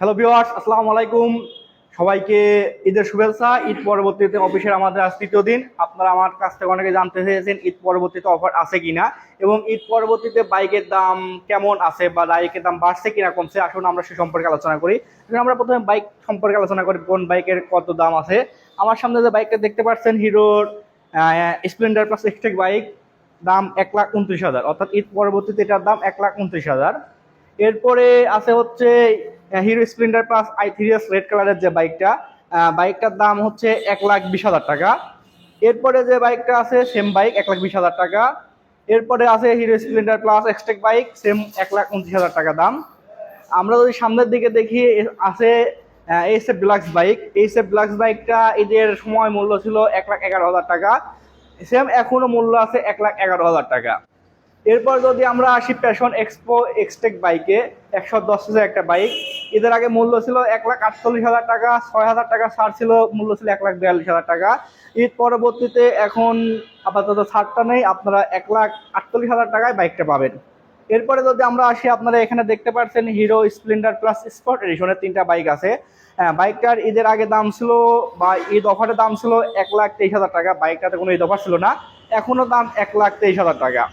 Hello viewers আসসালামু আলাইকুম। সবাইকে ঈদের শুভেচ্ছা। ঈদ পরবর্তীতে অফিসের আমাদের আজ তৃতীয় দিন। আপনারা আমার কাছ থেকে অনেকে জানতে চেয়েছেন ঈদ পরবর্তীতে অফার আছে কিনা এবং ঈদ পরবর্তীতে বাইকের দাম কেমন আছে বা বাইকের দাম বাড়ছে কিনা কমছে, আসুন আমরা সে সম্পর্কে আলোচনা করি। আমরা প্রথমে বাইক সম্পর্কে আলোচনা করি, কোন বাইকের কত দাম আছে। আমার সামনে যে বাইকটা দেখতে পাচ্ছেন, হিরোর স্প্লেন্ডার প্লাস এক্সট্রেক বাইক, দাম এক লাখ উনত্রিশ হাজার। অর্থাৎ ঈদ পরবর্তীতে এটার দাম এক লাখ উনত্রিশ হাজার। এরপরে আছে হচ্ছে Hero Splendor plus I three S red কালারের যে বাইকটা বাইকটার দাম হচ্ছে এক লাখ বিশ হাজার টাকা। এরপরে যে বাইকটা আছে সেম বাইক এক লাখ বিশ হাজার টাকা। এরপরে আছে Hero Splendor plus Xtec bike same এক লাখ উনত্রিশ হাজার টাকা দাম। আমরা যদি সামনের দিকে দেখি আছে H F deluxe bike H F deluxe বাইকটা এদের সময় মূল্য ছিল এক লাখ এগারো হাজার টাকা। সেম এখনও মূল্য আছে এক লাখ এগারো হাজার টাকা। এরপর যদি আমরা আসি প্যাশন এক্সপো এক্সটেক বাইকে একশো দশ হাজার একটা বাইক এদের আগে মূল্য ছিল এক লাখ আটচল্লিশ হাজার টাকা ছয় হাজার টাকা ছাড় ছিল মূল্য ছিল এক লাখ বিয়াল্লিশ হাজার টাকা। ঈদ পরবর্তীতে এখন আপাতত ছাড়টা নেই আপনারা এক লাখ আটচল্লিশ হাজার টাকায় বাইকটা পাবেন। এরপরে যদি আমরা আসি আপনারা এখানে দেখতে পাচ্ছেন হিরো স্প্লেন্ডার প্লাস স্পট এডিশনের তিনটা বাইক আছে। হ্যাঁ, বাইকটার ঈদের আগে দাম ছিল বা ঈদ অফারের দাম ছিল এক লাখ তেইশ হাজার টাকা। বাইকটাতে কোনো ঈদ অফার ছিল না। এখনও দাম এক লাখ তেইশ হাজার টাকা।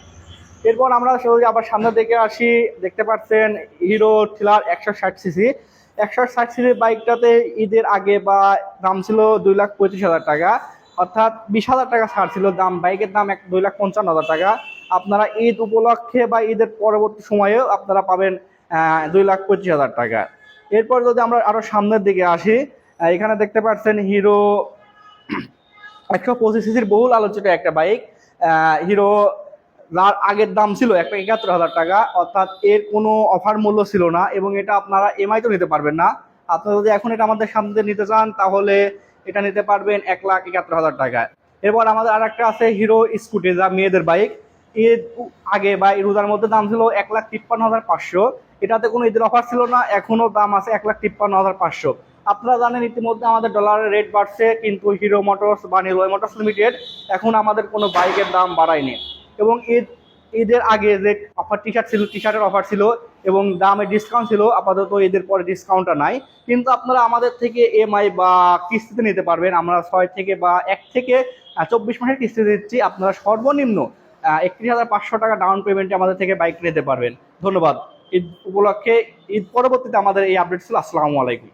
এরপর আমরা যদি আবার সামনে দিকে আসি, দেখতে পাচ্ছেন হিরো থ্রিলার একশো ষাট সিসি। একশো ষাট সিসি বাইকটাতে ঈদের আগে বা দাম ছিল দুই লাখ পঁচিশ হাজার টাকা, অর্থাৎ বিশ হাজার টাকা ছাড় ছিল দাম, বাইকের দাম এক দুই লাখ পঞ্চান্ন হাজার টাকা। আপনারা ঈদ উপলক্ষে বা ঈদের পরবর্তী সময়েও আপনারা পাবেন দুই লাখ পঁচিশ হাজার টাকা। এরপর যদি আমরা আরও সামনের দিকে আসি এখানে দেখতে পাচ্ছেন হিরো একশো পঁচিশ সিসির বহুল আলোচিত একটা বাইক হিরো যার আগের দাম ছিল একটা একাত্তর হাজার টাকা, অর্থাৎ এর কোনো অফার মূল্য ছিল না এবং এটা আপনারা এমআই তো নিতে পারবেন না। আপনারা যদি এখন এটা আমাদের সামনে নিতে চান, তাহলে এটা নিতে পারবেন এক লাখ একাত্তর হাজার টাকায়। এরপর আমাদের আর একটা আছে হিরো স্কুটি যা মেয়েদের বাইক এর আগে বা রোজার মধ্যে দাম ছিল এক লাখ তিপ্পান্ন হাজার পাঁচশো। এটাতে কোনো ঈদের অফার ছিল না এখনও দাম আছে এক লাখ তিপ্পান্ন হাজার পাঁচশো। আপনারা জানেন ইতিমধ্যে আমাদের ডলারের রেট বাড়ছে, কিন্তু হিরো মোটরস বা নিলয় মোটরস লিমিটেড এখন আমাদের কোনো বাইকের দাম বাড়ায়নি। এবং ঈদ, ঈদের আগে যে অফার টি শার্ট ছিল টি শার্টের অফার ছিল এবং দামে ডিসকাউন্ট ছিল, আপাতত ঈদের পরে ডিসকাউন্টটা নাই। কিন্তু আপনারা আমাদের থেকে এমআই বা কিস্তিতে নিতে পারবেন। আমরা ছয় থেকে বা এক থেকে চব্বিশ মাসের কিস্তি দিচ্ছি। আপনারা সর্বনিম্ন একত্রিশ হাজার পাঁচশো টাকা ডাউন পেমেন্টে আমাদের থেকে বাইক নিতে পারবেন। ধন্যবাদ। ঈদ উপলক্ষে, ঈদ পরবর্তীতে আমাদের এই আপডেট ছিল। আসসালামু আলাইকুম।